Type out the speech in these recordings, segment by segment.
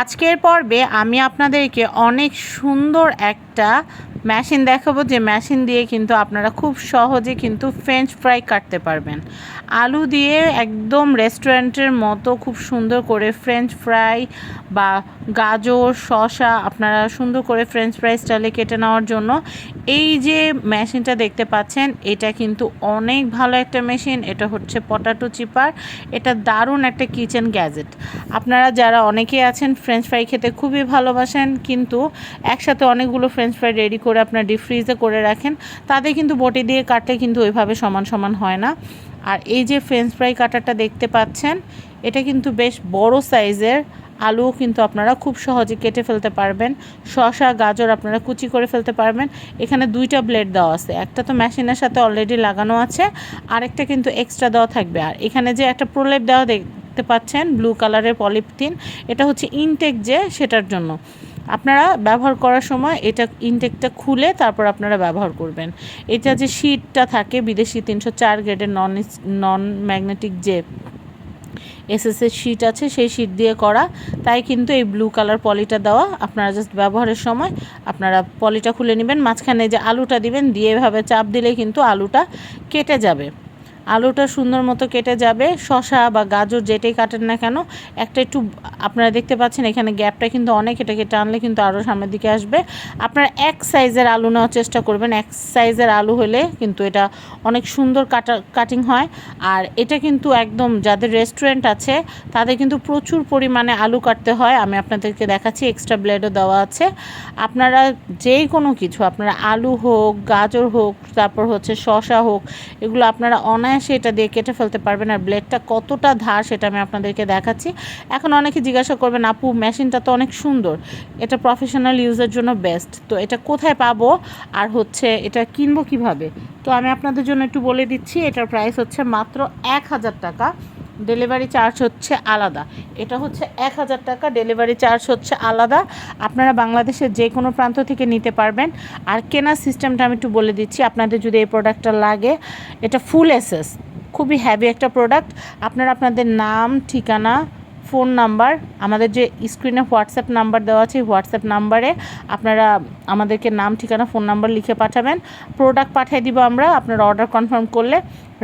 আজকের পর্বে আমি আপনাদেরকে অনেক সুন্দর একটা মেশিন দেখাবো, যে মেশিন দিয়ে কিন্তু আপনারা খুব সহজে কিন্তু ফ্রেঞ্চ ফ্রাই কাটতে পারবেন। আলু দিয়ে একদম রেস্টুরেন্টের মতো খুব সুন্দর করে ফ্রেঞ্চ ফ্রাই বা গাজর শশা আপনারা সুন্দর করে ফ্রেঞ্চ ফ্রাই স্টাইলে কেটে নেওয়ার জন্য এই যে মেশিনটা দেখতে পাচ্ছেন, এটা কিন্তু অনেক ভালো একটা মেশিন। এটা হচ্ছে পটাটো চিপার। এটা দারুণ একটা কিচেন গ্যাজেট। আপনারা যারা অনেকে আছেন ফ্রেঞ্চ ফ্রাই খেতে খুবই ভালোবাসেন, কিন্তু একসাথে অনেকগুলো ফ্রেঞ্চ ফ্রাই রেডি করে আপনার ডিপ ফ্রিজে করে রাখেন তাদের কিন্তু বটি দিয়ে কাটলে কিন্তু ওইভাবে সমান সমান হয় না। আর এই যে ফ্রেঞ্চ ফ্রাই কাটারটা দেখতে পাচ্ছেন, এটা কিন্তু বেশ বড় সাইজের আলুও কিন্তু আপনারা খুব সহজে কেটে ফেলতে পারবেন। শসা, গাজর আপনারা কুচি করে ফেলতে পারবেন। এখানে দুইটা ব্লেড দেওয়া আছে। একটা তো মেশিনের সাথে অলরেডি লাগানো আছে, আরেকটা কিন্তু এক্সট্রা দেওয়া থাকবে। আর এখানে যে একটা প্রলেপ দেওয়া দেখতে পাচ্ছেন ব্লু কালারের পলিথিন এটা হচ্ছে ইনটেক যে, সেটার জন্য। আপনারা ব্যবহার করার সময় এটা ইনটেকটা খুলে তারপর আপনারা ব্যবহার করবেন। এটা যে শীটটা থাকে, বিদেশি তিনশো চার গ্রেডের নন নন ম্যাগনেটিক যে এসএসের শিট আছে, সেই শিট দিয়ে করা। তাই কিন্তু এই ব্লু কালার পলিটা দেওয়া আপনারা জাস্ট ব্যবহারের সময় আপনারা পলিটা খুলে নেবেন, মাঝখানে যে আলুটা দিবেন, দিয়ে এভাবে চাপ দিলে কিন্তু আলুটা কেটে যাবে। আলুটা সুন্দর মতো কেটে যাবে। শশা বা গাজর যেটাই কাটেন না কেন, একটা একটু আপনারা দেখতে পাচ্ছেন এখানে গ্যাপটা কিন্তু অনেক এটাকে টানলে কিন্তু আরও সামনের দিকে আসবে। আপনারা এক সাইজের আলু নেওয়ার চেষ্টা করবেন। এক সাইজের আলু হলে কিন্তু এটা অনেক সুন্দর কাটা, কাটিং হয়। আর এটা কিন্তু একদম যাদের রেস্টুরেন্ট আছে, তাদের কিন্তু প্রচুর পরিমাণে আলু কাটতে হয়। আমি আপনাদেরকে দেখাচ্ছি, এক্সট্রা ব্লেডও দেওয়া আছে। আপনারা যেই কোনো কিছু, আপনারা আলু হোক, গাজর হোক, তারপর হচ্ছে শশা হোক, এগুলো আপনারা অনায়াসে এটা দিয়ে কেটে ফেলতে পারবেন আর ব্লেডটা কতটা ধার সেটা আমি আপনাদেরকে দেখাচ্ছি। এখন অনেকে জিজ্ঞাসা করবেন, আপু মেশিনটা তো অনেক সুন্দর। এটা প্রফেশনাল ইউজের জন্য বেস্ট তো এটা কোথায় পাবো? আর হচ্ছে এটা কিনবো কীভাবে? তো আমি আপনাদের জন্য একটু বলে দিচ্ছি, এটার প্রাইস হচ্ছে মাত্র এক হাজার টাকা। ডেলিভারি চার্জ হচ্ছে আলাদা। এটা হচ্ছে এক হাজার টাকা, ডেলিভারি চার্জ হচ্ছে আলাদা। আপনারা বাংলাদেশের যে কোনো প্রান্ত থেকে নিতে পারবেন। আর কেনার সিস্টেমটা আমি একটু বলে দিচ্ছি, আপনাদের যদি এই প্রোডাক্টটা লাগে। এটা ফুল এসেস খুবই হ্যাভি একটা প্রোডাক্ট। আপনারা আপনাদের নাম, ঠিকানা ফোন নাম্বার, আমাদের যে স্ক্রিনে হোয়াটসঅ্যাপ নাম্বার দেওয়া আছে হোয়াটসঅ্যাপ নাম্বারে আপনারা আমাদেরকে নাম, ঠিকানা, ফোন নাম্বার লিখে পাঠাবেন। প্রোডাক্ট পাঠিয়ে দিব আমরা, আপনারা অর্ডার কনফার্ম করলে।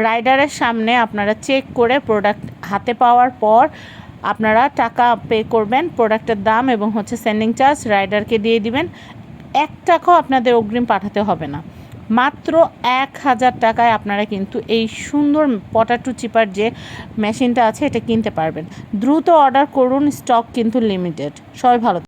রাইডারের সামনে আপনারা চেক করে প্রোডাক্ট হাতে পাওয়ার পর আপনারা টাকা পে করবেন, প্রোডাক্টের দাম এবং হচ্ছে সেন্ডিং চার্জ রাইডারকে দিয়ে দিবেন। এক টাকাও আপনাদের অগ্রিম পাঠাতে হবে না। মাত্র এক হাজার টাকায় আপনারা কিন্তু এই সুন্দর পটাটো চিপার যে মেশিনটা আছে, এটা কিনতে পারবেন। দ্রুত অর্ডার করুন, স্টক কিন্তু লিমিটেড সবাই ভালো